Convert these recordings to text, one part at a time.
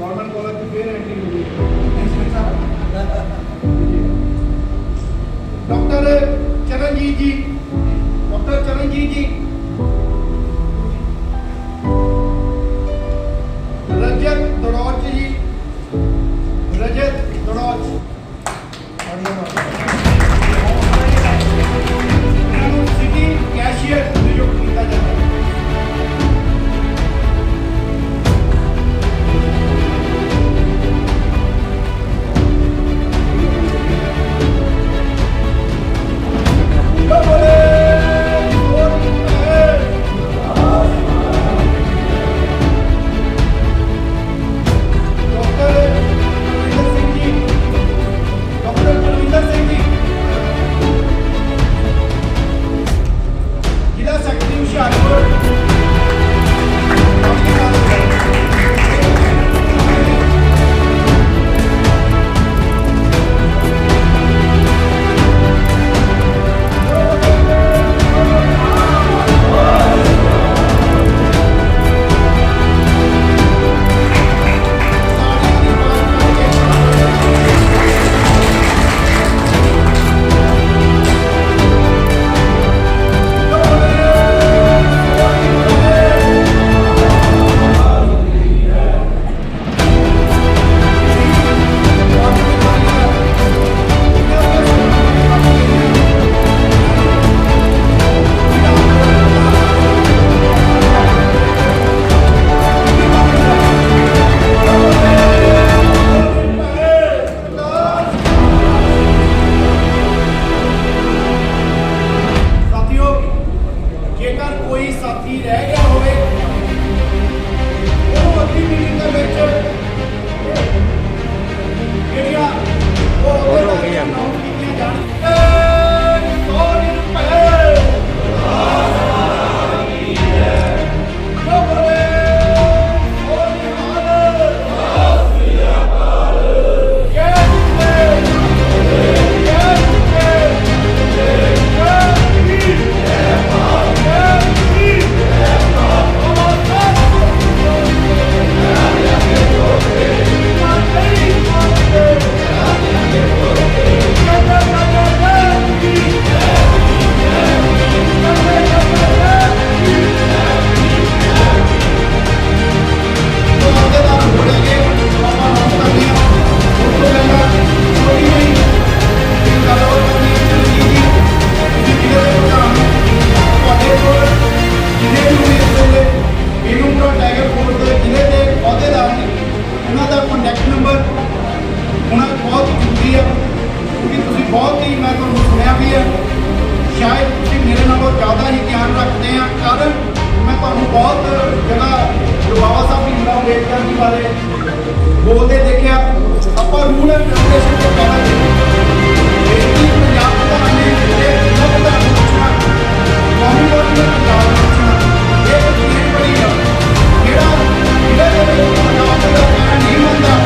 Normal collar की फिर entry होगी डॉक्टर चरणजीत जी ਕੀਤੀ ਆ ਕਿ ਤੁਸੀਂ ਬਹੁਤ ਹੀ, ਮੈਂ ਤੁਹਾਨੂੰ ਸੁਣਿਆ ਵੀ ਹੈ ਸ਼ਾਇਦ ਤੁਸੀਂ ਮੇਰੇ ਨਾਲੋਂ ਜ਼ਿਆਦਾ ਹੀ ਧਿਆਨ ਰੱਖਦੇ ਆ। ਕਾਰਨ ਮੈਂ ਤੁਹਾਨੂੰ ਬਹੁਤ ਜਗ੍ਹਾ ਬਾਬਾ ਸਾਹਿਬ ਦੀ ਜਿਹੜਾ ਅੰਬੇਦਕਰ ਜੀ ਬਾਰੇ ਬੋਲਦੇ ਦੇਖਿਆ। ਆਪਾਂ ਰੂਲ ਐਂਡ ਰੈਗੂਲੇਸ਼ਨ ਤੇ ਪਹਿਲਾਂ ਦੇਖੀ ਪੰਜਾਬ ਦੇ ਵਿੱਚ ਪੰਜਾਬ ਨਹੀਂ ਮੰਨਦਾ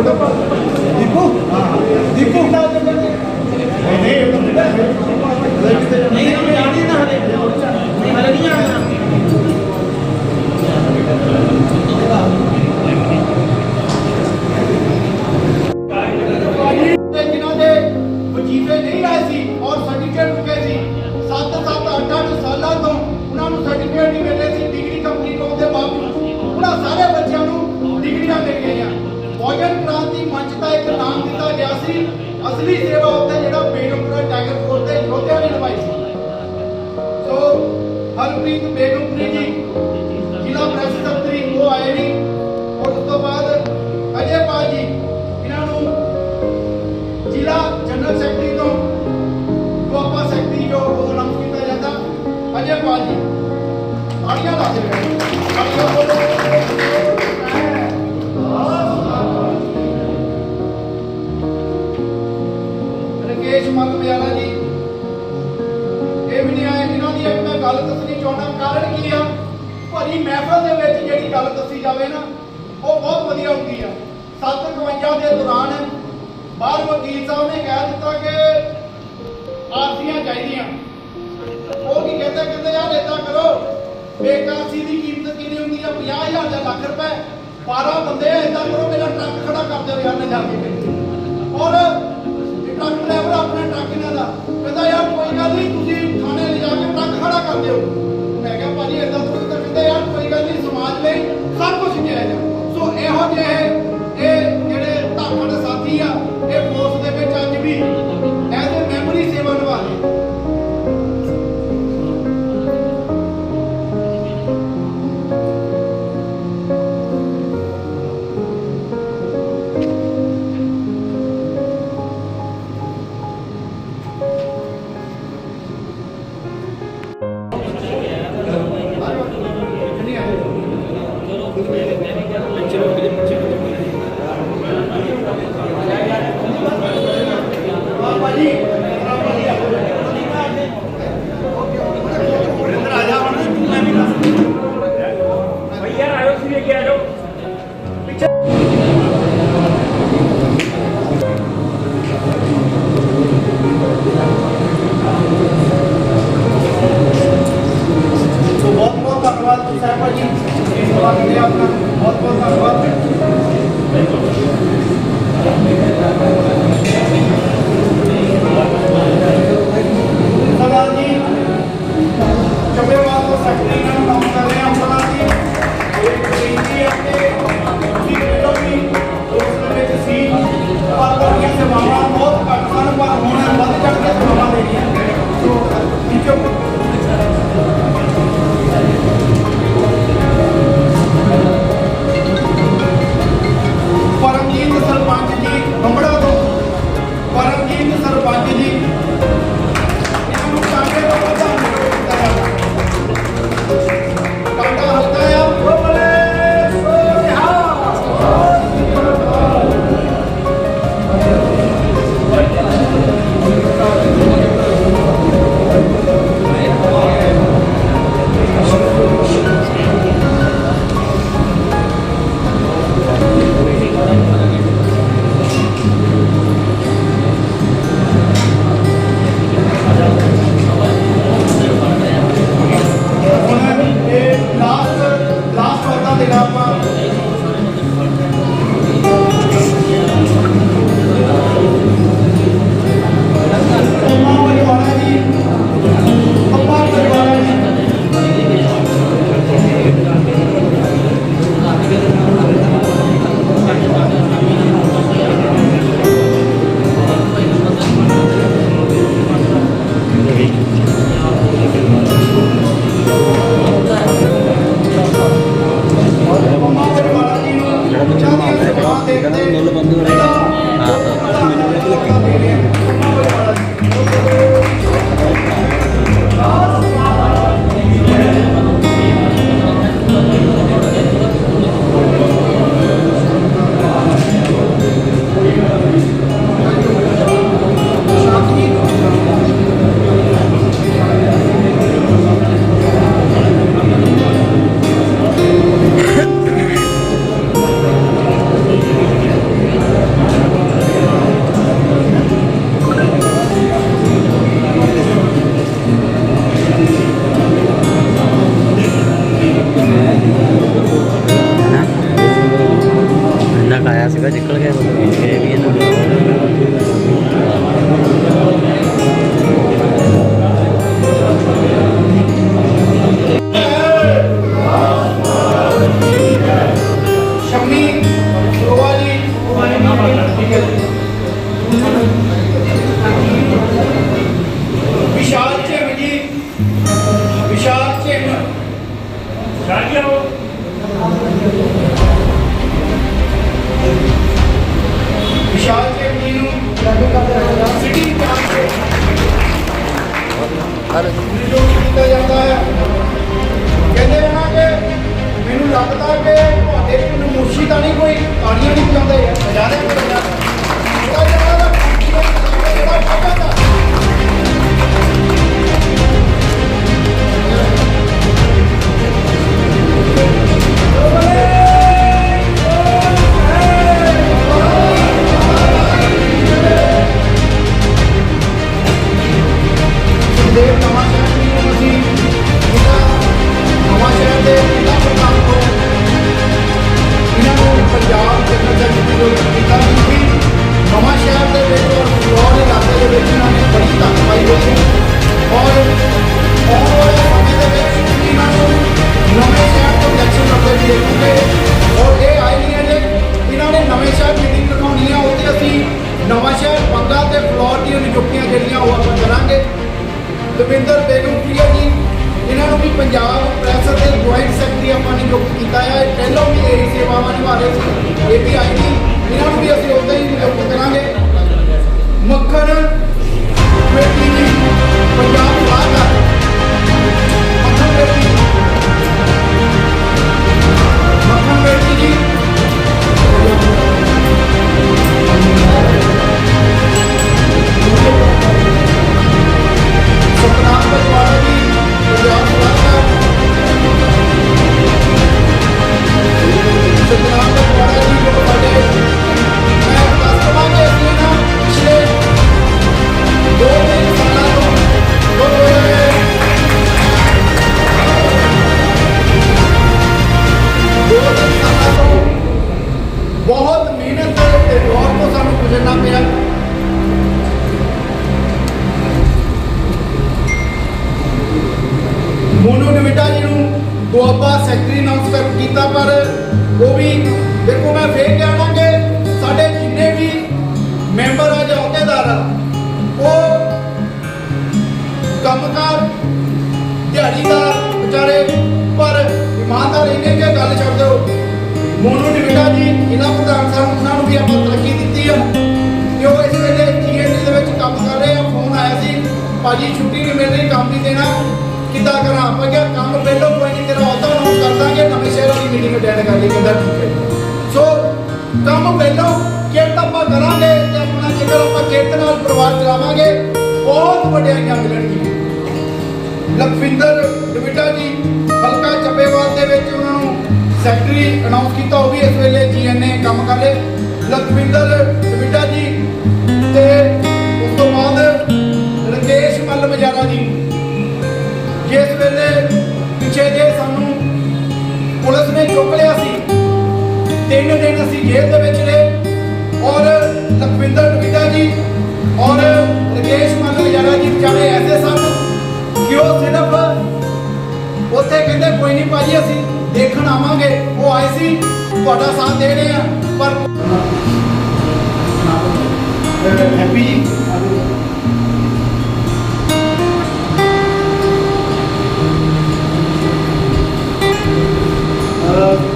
ఎప్పుడు ਹਰਪ੍ਰੀਤ ਬੇਗਮਪੁਰੀ ਜੀ। ਜ਼ਿਲ੍ਹਾ ਪ੍ਰੈਸ ਦਫ਼ਤਰੀ ਉਹ ਆਏ ਨਹੀਂ ਉਸ ਤੋਂ ਬਾਅਦ ਅਜੇ ਪਾਲ ਜੀ, ਇਹਨਾਂ ਨੂੰ ਜ਼ਿਲ੍ਹਾ ਜਨਰਲ ਸੈਕਟਰੀ ਤੋਂ ਕੋਪਾ ਸੈਕਟਰੀ ਜੋ ਉਹ ਅਨਾਉਂਸ ਕੀਤਾ ਜਾਂਦਾ, ਅਜੇ ਪਾਲ ਜੀ। ਆੜੀਆਂ ਲਾ ਦੇ ਆੜੀਆਂ ਬੋਲੋ। ਰਕੇਸ਼ ਮੱਲ ਪਿਆਰਾ ਜੀ। ਗੱਲ ਦੱਸਣੀ ਚਾਹੁੰਦਾ, ਕਾਰਨ ਕੀ ਆ? ਭਰੀ ਮਹਿਫਲ ਦੇ ਵਿੱਚ ਜਿਹੜੀ ਗੱਲ ਦੱਸੀ ਜਾਵੇ ਨਾ, ਉਹ ਬਹੁਤ ਵਧੀਆ ਹੁੰਦੀ ਆ। 751 ਦੇ ਦੌਰਾਨ ਬਾਹਰ ਵਕੀਲ ਸਾਹਿਬ ਨੇ ਕਹਿ ਦਿੱਤਾ ਕਿ ਆਰਸੀਆਂ ਚਾਹੀਦੀਆਂ। ਉਹ ਕੀ ਕਹਿੰਦੇ ਕਹਿੰਦੇ, ਯਾਰ ਏਦਾਂ ਕਰੋ ਬੇਕਾਸੀ ਦੀ ਕੀਮਤ ਕਿੰਨੀ ਹੁੰਦੀ ਆ? 50000 ਜਾਂ ਲੱਖ ਰੁਪਏ। 12 ਬੰਦੇ ਆ ਕਰੋ, ਮੇਰਾ ਟਰੱਕ ਖੜਾ ਕਰ ਦਿਓ ਯਾਰ ਲੈ ਜਾ ਕੇ ਔਰ ਟਰੱਕ ਡਰਾਈਵਰ ਆਪਣਾ ਟਰੱਕ ਇਹਨਾਂ ਦਾ। ਕਹਿੰਦਾ, ਯਾਰ ਕੋਈ ਗੱਲ ਨਹੀਂ, ਤੁਸੀਂ ਜਾ ਕੇ ਟਰੱਕ ਕਰ ਦਿਓ ਮੈਂ ਕਿਹਾ ਭਾਜੀ, ਏਦਾਂ ਥੋੜੀ ਤਾਂ ਕਹਿੰਦੇ ਯਾਰ ਕੋਈ ਗੱਲ ਨਹੀਂ, ਸਮਾਜ ਲਈ ਸਭ ਕੁਝ ਕਿਹਾ ਆ। ਸੋ ਇਹੋ ਜਿਹੇ ਭਾਜੀ ਛੁੱਟੀ ਨਹੀਂ ਮਿਲ ਰਹੀ ਕੰਮ ਨਹੀਂ ਦੇਣਾ। ਕਿੱਦਾਂ ਕਰਾਂ? ਆਪਾਂ ਕਿਹਾ ਕੰਮ ਪਹਿਲੋਂ ਕੋਈ ਨਹੀਂ, ਤੇਰਾ ਅਹੁਦਾ ਅਨਾਉਂਸ ਕਰ ਦਾਂਗੇ, ਨਵੇਂ ਸ਼ਹਿਰ ਵਾਲੀ ਮੀਟਿੰਗ ਅਟੈਂਡ ਕਰ ਲਈ ਕਹਿੰਦਾ ਠੀਕ ਹੈ। ਸੋ ਕੰਮ ਪਹਿਲੋਂ ਕਿਰਤ ਆਪਾਂ ਕਰਾਂਗੇ ਤੇ ਆਪਣਾ ਜੇਕਰ ਆਪਾਂ ਕਿਰਤ ਨਾਲ ਪਰਿਵਾਰ ਚਲਾਵਾਂਗੇ, ਬਹੁਤ ਵੱਡੀਆਂ ਮਿਲਣਗੀਆਂ। ਲਖਵਿੰਦਰ ਡਵਿਟਾ ਜੀ, ਹਲਕਾ ਚੱਬੇਵਾਲ ਦੇ ਵਿੱਚ ਉਹਨਾਂ ਨੂੰ ਸੈਕਟਰੀ ਅਨਾਉਂਸ ਕੀਤਾ, ਉਹ ਵੀ ਇਸ ਵੇਲੇ ਜੀਐਨਏ ਕੰਮ ਕਰ ਰਹੇ। ਲਖਵਿੰਦਰ ਡਵਿਟਾ ਜੀ ਜਿਸ ਵੇਲੇ ਪਿੱਛੇ ਜੇ ਸਾਨੂੰ ਪੁਲਿਸ ਨੇ ਚੁੱਕ ਲਿਆ ਸੀ, ਤਿੰਨ ਦਿਨ ਅਸੀਂ ਜੇਲ੍ਹ ਦੇ ਵਿੱਚ ਰਹੇ ਔਰ ਲਖਵਿੰਦਰ ਡਵਿਟਾ ਜੀ ਔਰ ਰਕੇਸ਼ ਮੱਲ ਮਜਾਰਾ ਜੀ ਵਿਚਾਰੇ ਐਸੇ ਸਨ ਕਿ ਉਹ ਸਿਰਫ ਉੱਥੇ ਕਹਿੰਦੇ, ਕੋਈ ਨਹੀਂ ਭਾਜੀ, ਅਸੀਂ ਦੇਖਣ ਆਵਾਂਗੇ। ਉਹ ਆਏ ਸੀ, ਤੁਹਾਡਾ ਸਾਥ ਦੇ ਰਹੇ ਆ। ਪਰ ਹੈਪੀ ਜੀ। 아.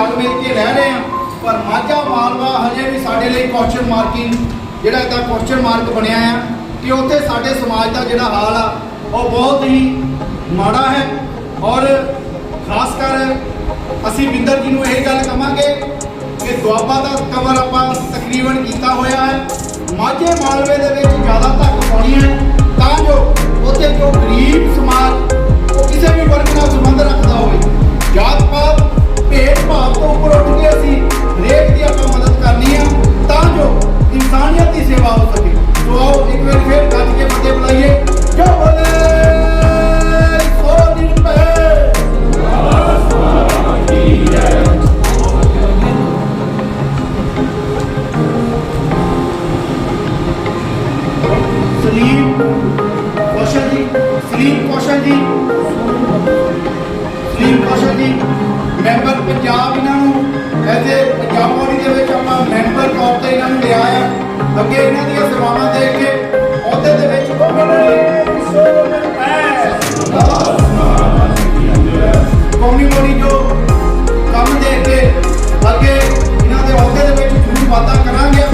ਰਲ ਮਿਲ ਕੇ ਰਹਿ ਰਹੇ ਆ ਪਰ ਮਾਝਾ ਮਾਲਵਾ ਹਜੇ ਵੀ ਸਾਡੇ ਲਈ ਕੁਐਸਚਨ ਮਾਰਕਿੰਗ ਜਿਹੜਾ ਇਹਦਾ ਕੁਐਸਚਨ ਮਾਰਕ ਬਣਿਆ ਆ ਕਿ ਉੱਥੇ ਸਾਡੇ ਸਮਾਜ ਦਾ ਜਿਹੜਾ ਹਾਲ ਆ, ਉਹ ਬਹੁਤ ਹੀ ਮਾੜਾ ਹੈ। ਔਰ ਖਾਸ ਕਰ ਅਸੀਂ ਬਿੰਦਰ ਜੀ ਨੂੰ ਇਹ ਗੱਲ ਕਵਾਂਗੇ ਕਿ ਦੁਆਬਾ ਦਾ ਕਵਰ ਆਪਾਂ ਤਕਰੀਬਨ ਕੀਤਾ ਹੋਇਆ ਹੈ। ਮਾਝੇ ਮਾਲਵੇ ਦੇ ਵਿੱਚ ਜ਼ਿਆਦਾ ਤੱਕ ਪਾਉਣੀ ਹੈ, ਤਾਂ ਜੋ ਉੱਥੇ ਜੋ ਗਰੀਬ ਸਮਾਜ, ਉਹ ਕਿਸੇ ਵੀ ਵਰਗ ਨਾਲ ਸੰਬੰਧ ਰੱਖਦਾ ਭਾਵ ਤੋਂ ਉੱਪਰ ਉੱਠ ਕੇ ਅਸੀਂ ਹਰੇਕ ਦੀ ਆਪਾਂ ਮਦਦ ਕਰਨੀ ਆ ਤਾਂ ਜੋ ਇਨਸਾਨੀਅਤ ਦੀ ਸੇਵਾ ਹੋ ਸਕੇ ਸੋ ਆਓ ਇੱਕ ਵਾਰ ਫਿਰ ਗੱਜ ਕੇ ਫਤਿਹ ਬੁਲਾਈਏ ਜੋ ਬੋਲੇ ਸੋ ਨਿਰਭੈ ਸਲੀਮ ਕੌਸ਼ਲ ਜੀ ਸਲੀਮ ਕੌਸ਼ਲ ਜੀ ਮੈਂਬਰ ਪੰਜਾਬ ਇਹਨਾਂ ਨੂੰ ਐਜ਼ ਪੰਜਾਬ ਬੋਲੀ ਦੇ ਵਿੱਚ ਆਪਾਂ ਮੈਂਬਰ ਤੌਰ ਤੇ ਇਹਨਾਂ ਨੂੰ ਲਿਆ ਆ। ਅੱਗੇ ਇਹਨਾਂ ਦੀਆਂ ਸੇਵਾਵਾਂ ਦੇ ਕੇ, ਅਹੁਦੇ ਦੇ ਵਿੱਚ ਕੌਮੀ ਬੋਡੀ ਕੰਮ ਦੇ ਕੇ ਅੱਗੇ ਇਹਨਾਂ ਦੇ ਅਹੁਦੇ ਦੇ ਵਿੱਚ ਜ਼ਰੂਰ ਵਾਧਾ ਕਰਾਂਗੇ।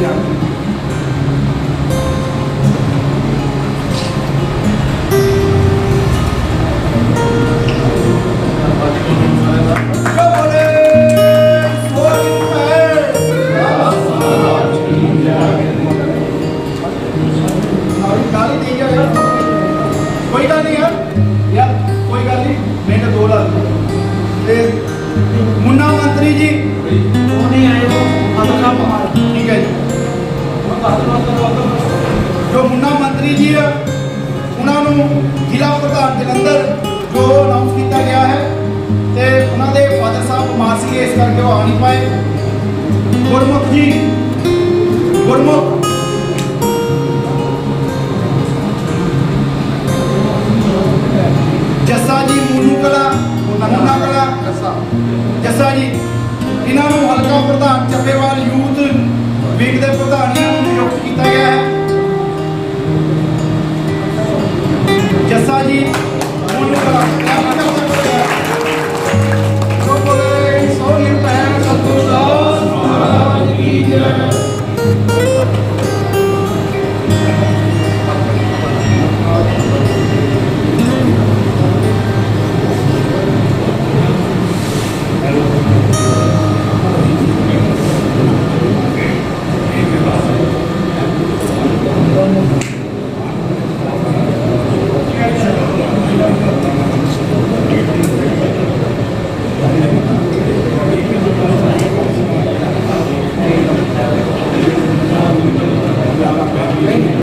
Hallelujah. ਨੂੰ ਜ਼ਿਲ੍ਹਾ ਪ੍ਰਧਾਨ ਜਲੰਧਰ ਜੋ ਅਨਾਉਂਸ ਕੀਤਾ ਗਿਆ ਹੈ ਤੇ ਉਹਨਾਂ ਦੇ ਫਾਦਰ ਸਾਹਿਬ ਮਾਸੀ ਇਸ ਕਰਕੇ ਉਹ ਆ ਨਹੀਂ ਪਾਏ। ਗੁਰਮੁਖ ਜੀ, ਗੁਰਮੁਖ। ਜੱਸਾ ਜੀ ਮੂਨੂ ਕਲਾ ਉਹਨਾਂ ਕਲਾ। ਜੱਸਾ ਜੱਸਾ ਜੀ, ਇਹਨਾਂ ਨੂੰ ਹਲਕਾ ਪ੍ਰਧਾਨ ਚੱਪੇਵਾਲ ਯੂਥ ਵੀਕ ਦੇ ਪ੍ਰਧਾਨ ਨੂੰ ਨਿਯੁਕਤ ਕੀਤਾ ਗਿਆ ਹੈ। ఎస్ఆర్జీ ముందుగా